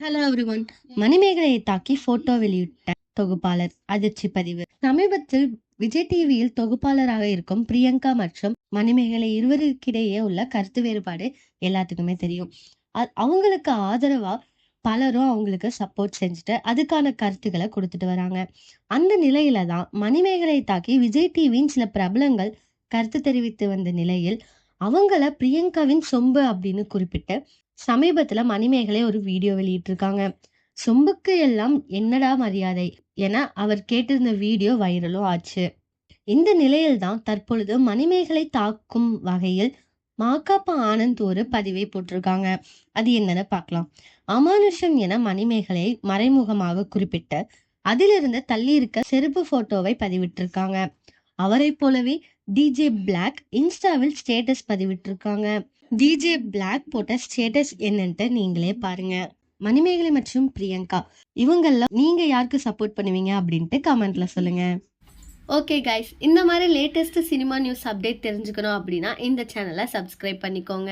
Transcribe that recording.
Hello everyone மணிமேகலையை தாக்கி photo வெளியிட்ட தொகுப்பாளர் அதிர்ச்சி பதிவு. சமீபத்தில் விஜய் டிவியில் தொகுப்பாளராக இருக்கும் பிரியங்கா மற்றும் மணிமேகலை இருவருக்கிடையே உள்ள கருத்து வேறுபாடு எல்லாத்துக்குமே தெரியும். அவங்களுக்கு ஆதரவா பலரும் அவங்களுக்கு சப்போர்ட் செஞ்சுட்டு அதுக்கான கருத்துக்களை கொடுத்துட்டு வராங்க. அந்த நிலையில தான் மணிமேகலை தாக்கி விஜய் டிவியின் சில பிரபலங்கள் கருத்து தெரிவித்து வந்த நிலையில் அவங்கள பிரியங்காவின் சொம்பு அப்படின்னு குறிப்பிட்டு சமீபத்துல மணிமேகலை ஒரு வீடியோ வெளியிட்டிருக்காங்க. சொம்புக்கு எல்லாம் என்னடா மரியாதை என அவர் கேட்டிருந்த வீடியோ வைரலும் ஆச்சு. இந்த நிலையில்தான் தற்பொழுது மணிமேகலை தாக்கும் வகையில் மாக்காப்பா ஆனந்த் ஒரு பதிவை போட்டிருக்காங்க. அது என்னன்னு பார்க்கலாம். அமானுஷம் என மணிமேகலை மறைமுகமாக குறிப்பிட்டு அதிலிருந்து தள்ளி இருக்க செருப்பு போட்டோவை பதிவிட்டிருக்காங்க. அவரை போலவே டிஜே பிளாக் இன்ஸ்டாவில் ஸ்டேட்டஸ் பதிவிட்டிருக்காங்க. டிஜே பிளாக் போட்ட ஸ்டேட்டஸ் என்னன்ட்டு நீங்களே பாருங்க. மணிமேகலை மற்றும் பிரியங்கா இவங்கள நீங்க யாருக்கு சப்போர்ட் பண்ணுவீங்க அப்படின்ட்டு கமெண்ட்ல சொல்லுங்க. ஓகே கைஸ் இந்த மாதிரி லேட்டஸ்ட் சினிமா நியூஸ் அப்டேட் தெரிஞ்சுக்கணும் அப்படின்னா இந்த சேனலை சப்ஸ்கிரைப் பண்ணிக்கோங்க.